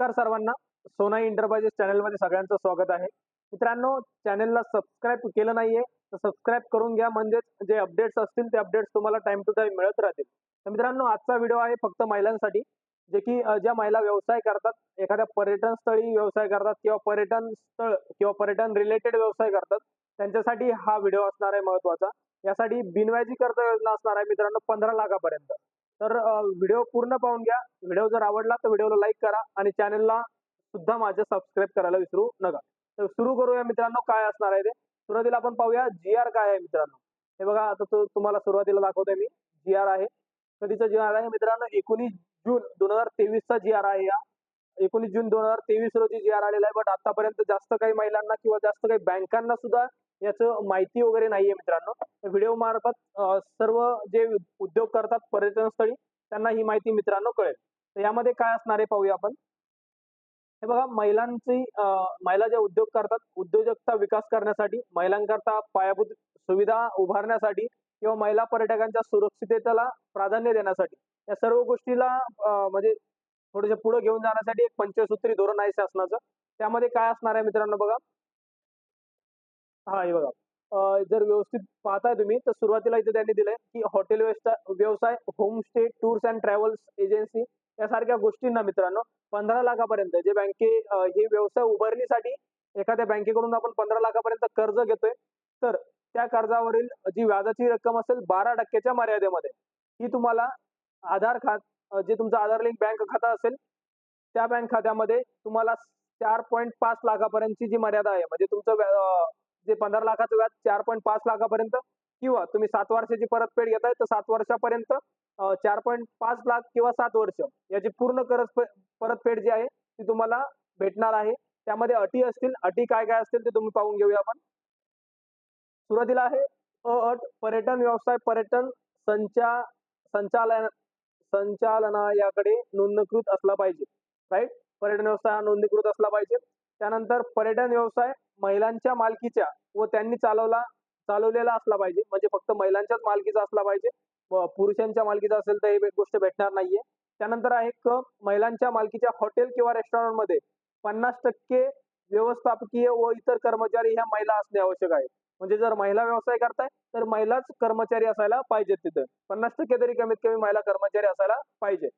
नमस्कार सर्वांना. सोनाई इंटरप्राइजेस चॅनलमध्ये सगळ्यांचं स्वागत आहे. मित्रांनो चॅनलला सबस्क्राईब केलं नाहीये तर सबस्क्राईब करून घ्या. म्हणजेच जे अपडेट्स असतील ते अपडेट्स तुम्हाला टाइम टू टाइम मिळत राहतील. तर मित्रांनो आजचा व्हिडिओ आहे फक्त महिलांसाठी जे की ज्या महिला व्यवसाय करतात एखाद्या पर्यटन स्थळी व्यवसाय करतात किंवा पर्यटन स्थळ किंवा पर्यटन रिलेटेड व्यवसाय करतात त्यांच्यासाठी हा व्हिडिओ असणार आहे महत्त्वाचा. यासाठी बिनव्याजी कर्ज योजना असणार आहे मित्रांनो पंधरा लाखापर्यंत. तर व्हिडिओ पूर्ण पाहून घ्या. व्हिडिओ जर आवडला तर व्हिडिओला लाईक करा आणि चॅनलला सुद्धा माझं सबस्क्राईब करायला विसरू नका. तर सुरू करूया मित्रांनो काय असणार आहे ते? सुरुवातीला आपण पाहूया जी आर काय आहे मित्रांनो. हे बघा आता तुम्हाला सुरुवातीला दाखवतोय मी. जी आर आहे. कधीचा जी आर आहे मित्रांनो? एकोणीस जून दोन हजार तेवीसचा जी आर आहे या एकोणीस जून दोन हजार तेवीस रोजी जी आर आलेला आहे बट आतापर्यंत जास्त काही महिलांना किंवा जास्त काही बँकांना सुद्धा याचं माहिती वगैरे नाहीये मित्रांनो. व्हिडिओ मार्फत सर्व जे उद्योग करतात पर्यटन स्थळी त्यांना ही माहिती मित्रांनो कळेल. तर यामध्ये काय असणार आहे पाहूया आपण. हे बघा महिलांची महिला जे उद्योग करतात उद्योजकता विकास करण्यासाठी महिलांकरता पायाभूत सुविधा उभारण्यासाठी किंवा महिला पर्यटकांच्या सुरक्षिततेला प्राधान्य देण्यासाठी या सर्व गोष्टीला म्हणजे थोडेसे पुढे घेऊन जाण्यासाठी एक पंचसूत्री धोरण आहे शासनाचं. त्यामध्ये काय असणार आहे मित्रांनो बघा. हा हे बघा. जर व्यवस्थित पाहताय तुम्ही तर सुरुवातीला इथे त्यांनी दिलंय की हॉटेल व्यवसाय homestay tours and travels agency यासारख्या गोष्टींना मित्रांनो पंधरा लाखापर्यंत जे बँके हे व्यवसाय उभारणीसाठी एखाद्या बँकेकडून आपण पंधरा लाखापर्यंत कर्ज घेतोय तर त्या कर्जावरील जी व्याजाची रक्कम असेल बारा टक्क्याच्या मर्यादेमध्ये. ही तुम्हाला आधार खात जे तुमचं आधार लिंक बँक खाता असेल त्या बँक खात्यामध्ये तुम्हाला चार पॉईंट पाच लाखापर्यंतची जी मर्यादा आहे म्हणजे तुमचं जे पंधरा लाखाचं व्याज चार पॉईंट पाच लाखापर्यंत किंवा तुम्ही सात वर्षाची परतफेड घेताय तर सात वर्षापर्यंत चार पॉईंट पाच लाख किंवा सात वर्ष याची पूर्ण करत परतफेड जी आहे ती तुम्हाला भेटणार आहे. त्यामध्ये अटी असतील अटी काय काय असतील ते तुम्ही पाहून घेऊया आपण. सुरुवातीला आहे अ अट पर्यटन व्यवसाय पर्यटन संचा संचालन संचालनायाकडे नोंदणीकृत असला पाहिजे. राईट पर्यटन व्यवसाय हा नोंदणीकृत असला पाहिजे. त्यानंतर पर्यटन व्यवसाय महिलांच्या मालकीच्या व त्यांनी चालवला चालवलेला असला पाहिजे. म्हणजे फक्त महिलांच्याच मालकीचा असला पाहिजे. व पुरुषांच्या मालकीचा असेल तर ही गोष्ट भेटणार नाहीये. त्यानंतर आहे क महिलांच्या मालकीच्या हॉटेल किंवा रेस्टॉरंटमध्ये पन्नास टक्के व्यवस्थापकीय व इतर कर्मचारी ह्या महिला असणे आवश्यक आहे. म्हणजे जर महिला व्यवसाय करताय तर महिलाच कर्मचारी असायला पाहिजेत तिथे. पन्नास टक्के तरी कमीत कमी महिला कर्मचारी असायला पाहिजे.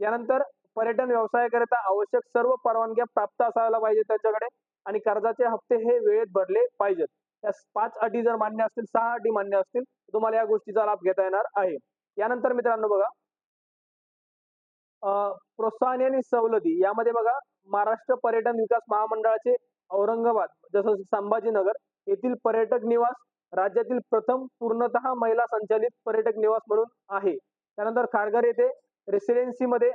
यानंतर पर्यटन व्यवसायाकरिता आवश्यक सर्व परवानग्या प्राप्त असायला पाहिजे त्यांच्याकडे. आणि कर्जाचे हप्ते हे वेळेत भरले पाहिजेत. या पाच अटी जर मान्य असतील सहा अटी मान्य असतील तुम्हाला या गोष्टीचा लाभ घेता येणार आहे. यानंतर मित्रांनो बघा. प्रोत्साहने आणि सवलती. यामध्ये बघा महाराष्ट्र पर्यटन विकास महामंडळाचे औरंगाबाद जसं संभाजीनगर येथील पर्यटक निवास राज्यातील प्रथम पूर्णतः महिला संचालित पर्यटक निवास म्हणून आहे. त्यानंतर खारघर येथे रेसिडेन्सी मध्ये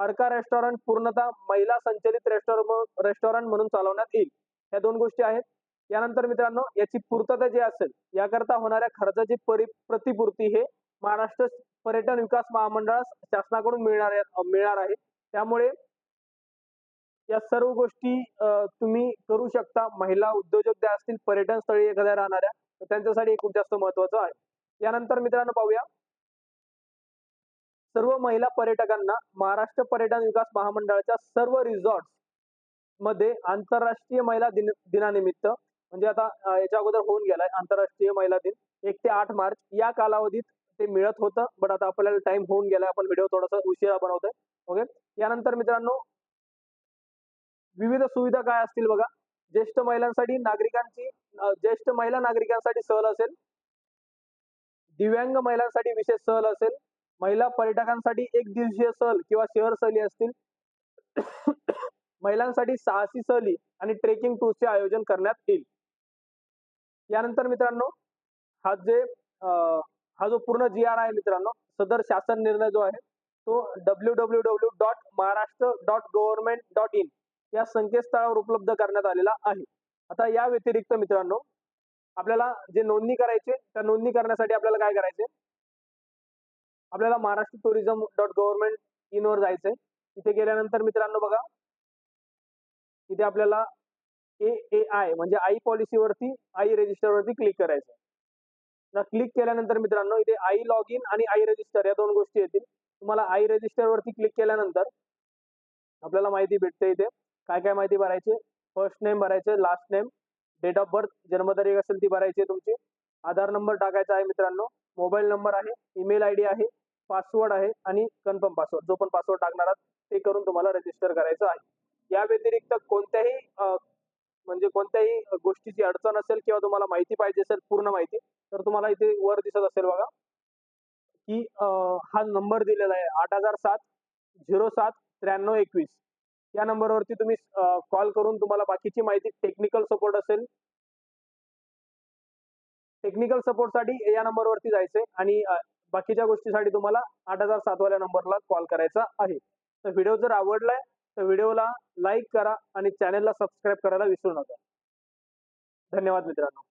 अर्का रेस्टॉरंट पूर्णतः महिला संचलित रेस्टॉरंट रेस्टॉरंट म्हणून चालवण्यात येईल. या दोन गोष्टी आहेत. यानंतर मित्रांनो याची पूर्तता जी असेल याकरता होणाऱ्या खर्चाची प्रतिपूर्ती हे महाराष्ट्र पर्यटन विकास महामंडळास शासनाकडून मिळणार मिळणार आहे. त्यामुळे या सर्व गोष्टी अं, तुम्ही करू शकता. महिला उद्योजक ज्या असतील पर्यटन स्थळी एखाद्या राहणाऱ्या त्यांच्यासाठी खूप जास्त महत्वाचं आहे. यानंतर मित्रांनो पाहूया. सर्व महिला पर्यटकांना महाराष्ट्र पर्यटन विकास महामंडळाच्या सर्व रिसॉर्टमध्ये आंतरराष्ट्रीय महिला दिन दिनानिमित्त म्हणजे आता याच्या अगोदर होऊन गेलाय आंतरराष्ट्रीय महिला दिन एक ते आठ मार्च. या कालावधीत ते मिळत होतं बट आता आपल्याला टाइम होऊन गेलाय आपण व्हिडिओ थोडासा उशिरा बनवतोय. ओके यानंतर मित्रांनो विविध सुविधा काय असतील बघा? ज्येष्ठ महिलांसाठी नागरिकांची ज्येष्ठ महिला नागरिकांसाठी सहल असेल. दिव्यांग महिलांसाठी विशेष सहल असेल. महिला पर्यटकांसाठी एक दिवसीय सहल किंवा शहर सहली असतील. महिलांसाठी साहसी सहली आणि ट्रेकिंग टूरचे आयोजन करण्यात येईल. यानंतर मित्रांनो हा जे हा जो पूर्ण जी आर आहे मित्रांनो सदर शासन निर्णय जो आहे तो W W W dot Maharashtra dot government dot in या संकेतस्थळावर उपलब्ध करण्यात आलेला आहे. आता या व्यतिरिक्त मित्रांनो आपल्याला जे नोंदणी करायचे त्या नोंदणी करण्यासाठी आपल्याला काय करायचे? आपल्याला Maharashtra tourism dot government in वर जायचंय. तिथे गेल्यानंतर मित्रांनो बघा इथे आपल्याला ए ए आय म्हणजे आई पॉलिसी वरती आई रजिस्टर वरती क्लिक करायचं क्लिक केल्यानंतर मित्रांनो इथे आई लॉग इन आणि आई रजिस्टर या दोन गोष्टी येतील. तुम्हाला आई रजिस्टर वरती क्लिक केल्यानंतर आपल्याला माहिती भेटते इथे. काय काय माहिती भरायची? फर्स्ट नेम भरायचे last name date of birth जन्मतारीख असेल ती भरायची आहे तुमची. आधार नंबर टाकायचा आहे मित्रांनो. मोबाईल नंबर आहे ईमेल आय डी आहे. पासवर्ड आहे आणि कन्फर्म पासवर्ड जो पण पासवर्ड टाकणार आहात ते करून तुम्हाला रजिस्टर करायचं आहे. या व्यतिरिक्त कोणत्याही म्हणजे कोणत्याही गोष्टीची अडचण असेल किंवा तुम्हाला माहिती पाहिजे असेल पूर्ण माहिती तर तुम्हाला इथे वर दिसत असेल बघा की हा नंबर दिलेला आहे. आठ हजार सात झिरो सात त्र्याण्णव एकवीस. या नंबरवरती तुम्ही कॉल करून तुम्हाला बाकीची माहिती टेक्निकल सपोर्ट असेल टेक्निकल सपोर्टसाठी या नंबरवरती जायचंय आणि बाकीच्या गोष्टीसाठी तुम्हाला आठ हजार सातवाल्या नंबरला कॉल करायचा आहे. तर व्हिडिओ जर आवडलाय तर व्हिडिओला लाईक करा आणि चॅनलला सबस्क्राईब करायला विसरू नका. धन्यवाद मित्रांनो.